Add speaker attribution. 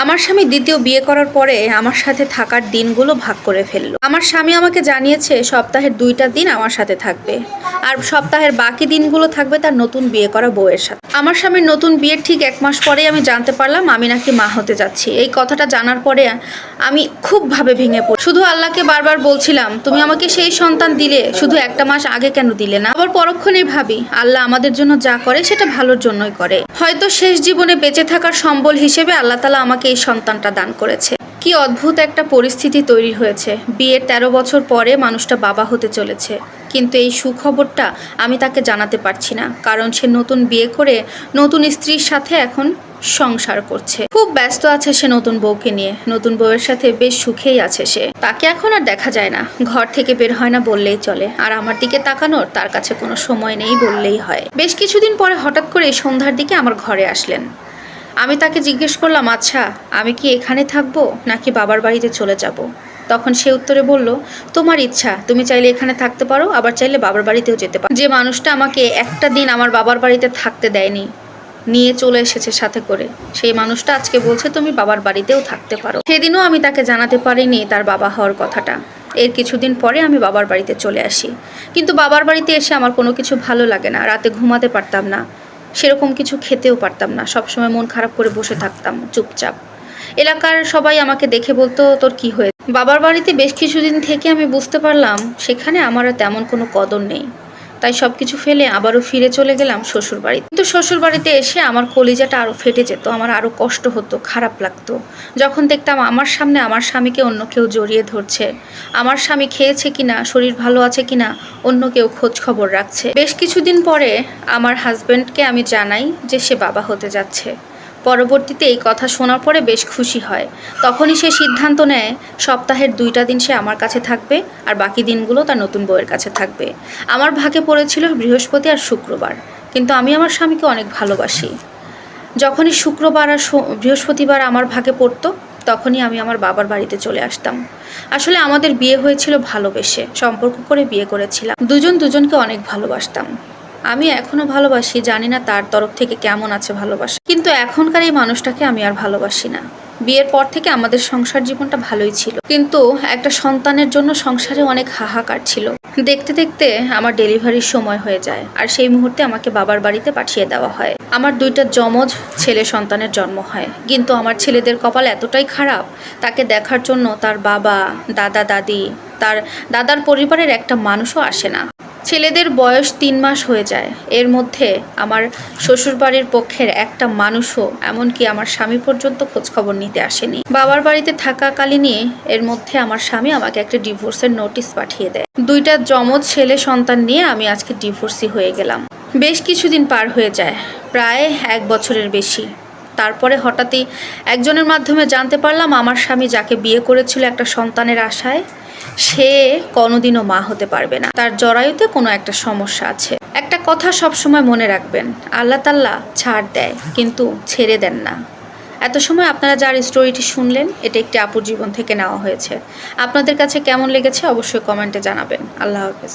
Speaker 1: আমার স্বামী দ্বিতীয় বিয়ে করার পরে আমার সাথে থাকার দিনগুলো ভাগ করে ফেলল। আমার স্বামী আমাকে জানিয়েছে, সপ্তাহের দুইটা দিন আমার সাথে থাকবে। আর সপ্তাহের বাকি দিনগুলো থাকবে তার নতুন বিয়ে করা বউয়ের সাথে। আমার স্বামীর নতুন বিয়ের ঠিক এক মাস পরেই আমি জানতে পারলাম আমি নাকি মা হতে যাচ্ছি। এই কথাটা জানার পরে আমি খুব ভাবে ভেঙে পড়ি। শুধু আল্লাহকে বারবার বলছিলাম, তুমি আমাকে সেই সন্তান দিলে, শুধু একটা মাস আগে কেন দিলে না? আবার পরক্ষণেই ভাবি, আল্লাহ আমাদের জন্য যা করে, সেটা ভালোর জন্যই করে। হয়তো শেষ জীবনে বেঁচে থাকার সম্বল হিসেবে আল্লাহ তালা আমাকে এই সন্তানটা দান করেছে। কি অদ্ভুত একটা পরিস্থিতি তৈরি হয়েছে। বিয়ের তেরো বছর পরে মানুষটা বাবা হতে চলেছে। কিন্তু এই সুখবরটা আমি তাকে জানাতে পারছি না। কারণ সে নতুন বিয়ে করে নতুন স্ত্রীর সাথে এখন সংসার করছে। খুব ব্যস্ত আছে সে নতুন বউকে নিয়ে। নতুন বউয়ের সাথে বেশ সুখেই আছে সে। তাকে এখন আর দেখা যায় না। ঘর থেকে বের হয় না বললেই চলে। আর আমার দিকে তাকানোর তার কাছে কোনো সময় নেই বললেই হয়। বেশ কিছুদিন পরে হঠাৎ করে সন্ধ্যার দিকে আমার ঘরে আসলেন। আমি তাকে জিজ্ঞেস করলাম আচ্ছা আমি কি এখানে থাকব নাকি বাবার বাড়িতে চলে যাব? তখন সে উত্তরে বলল, তোমার ইচ্ছা। তুমি চাইলে এখানে থাকতে পারো, আবার চাইলে বাবার বাড়িতেও যেতে পারো। যে মানুষটা আমাকে একটা দিন আমার বাবার বাড়িতে থাকতে দেয়নি নিয়ে চলে এসেছে সাথে করে। সেই মানুষটা আজকে বলছে, তুমি বাবার বাড়িতেও থাকতে পারো। সেদিনও আমি তাকে জানাতে পারিনি তার বাবা হওয়ার কথাটা। এর কিছুদিন পরে আমি বাবার বাড়িতে চলে আসি। কিন্তু বাবার বাড়িতে এসে আমার কোনো কিছু ভালো লাগে না। রাতে ঘুমাতে পারতাম না। সেরকম কিছু খেতেও পারতাম না। সবসময় মন খারাপ করে বসে থাকতাম, চুপচাপ। এলাকার সবাই আমাকে দেখে বলতো, তোর কি হয়েছে? বাবার বাড়িতে বেশ কিছুদিন থেকে আমি বুঝতে পারলাম, সেখানে আমার তেমন কোনো কদর নেই। তাই সব কিছু ফেলে আবারও ফিরে চলে গেলাম শ্বশুর বাড়িতে কিন্তু শ্বশুর বাড়িতে এসে আমার কলিজাটা আরও ফেটে যেত, আমার আরও কষ্ট হতো, খারাপ লাগতো। যখন দেখতাম আমার সামনে আমার স্বামীকে অন্য কেউ জড়িয়ে ধরছে, আমার স্বামী খেয়েছে কিনা, শরীর ভালো আছে কিনা, অন্য কেউ খোঁজ খবর রাখছে। বেশ কিছুদিন পরে আমার হাজব্যান্ডকে আমি জানাই যে সে বাবা হতে যাচ্ছে। পরবর্তীতে এই কথা শোনার পরে বেশ খুশি হয়। তখনই সে সিদ্ধান্ত নেয়, সপ্তাহের দুইটা দিন সে আমার কাছে থাকবে আর বাকি দিনগুলো তার নতুন বউয়ের কাছে থাকবে। আমার ভাগে পড়েছিল বৃহস্পতি আর শুক্রবার, কিন্তু আমি আমার স্বামীকে অনেক ভালোবাসি। যখনই শুক্রবার আর বৃহস্পতিবার আমার ভাগে পড়তো, তখনই আমি আমার বাবার বাড়িতে চলে আসতাম। আসলে আমাদের বিয়ে হয়েছিল ভালোবেসে, সম্পর্ক করে বিয়ে করেছিলাম। দুজন দুজনকে অনেক ভালোবাসতাম। আমি এখনও ভালোবাসি, জানি না তার তরফ থেকে কেমন আছে ভালোবাসা। কিন্তু এখনকার এই মানুষটাকে আমি আর ভালোবাসি না। বিয়ের পর থেকে আমাদের সংসার জীবনটা ভালোই ছিল। কিন্তু একটা সন্তানের জন্য সংসারে অনেক হাহাকার ছিল। দেখতে দেখতে আমার ডেলিভারির সময় হয়ে যায় আর সেই মুহূর্তে আমাকে বাবার বাড়িতে পাঠিয়ে দেওয়া হয়। আমার দুইটা যমজ ছেলে সন্তানের জন্ম হয়। কিন্তু আমার ছেলেদের কপাল এতটাই খারাপ, তাকে দেখার জন্য তার বাবা, দাদা, দাদি, তার, দাদার পরিবারের একটা মানুষও আসে না। ছেলেদের বয়স তিন মাস হয়ে যায়। এর মধ্যে আমার শ্বশুরবাড়ির পক্ষের একটা মানুষও এমনকি আমার স্বামী পর্যন্ত খোঁজখবর নিতে আসেনি। বাবার বাড়িতে থাকাকালীনই এর মধ্যে আমার স্বামী আমাকে একটা ডিভোর্সের নোটিশ পাঠিয়ে দেয়। দুইটা যমজ ছেলে সন্তান নিয়ে আমি আজকে ডিভোর্সি হয়ে গেলাম। বেশ কিছুদিন পার হয়ে যায়, প্রায় এক বছরের বেশি। তারপরে হঠাৎই একজনের মাধ্যমে জানতে পারলাম আমার স্বামী যাকে বিয়ে করেছিল একটা সন্তানের আশায়, সে কোনোদিনও মা হতে পারবে না। তার জরায়ুতে কোনো একটা সমস্যা আছে। একটা কথা সবসময় মনে রাখবেন, আল্লাহ তাল্লাহ ছাড় দেয়, কিন্তু ছেড়ে দেন না। এত সময় আপনারা যার স্টোরিটি শুনলেন, এটা একটি আপুর জীবন থেকে নেওয়া হয়েছে। আপনাদের কাছে কেমন লেগেছে অবশ্যই কমেন্টে জানাবেন। আল্লাহ হাফেজ।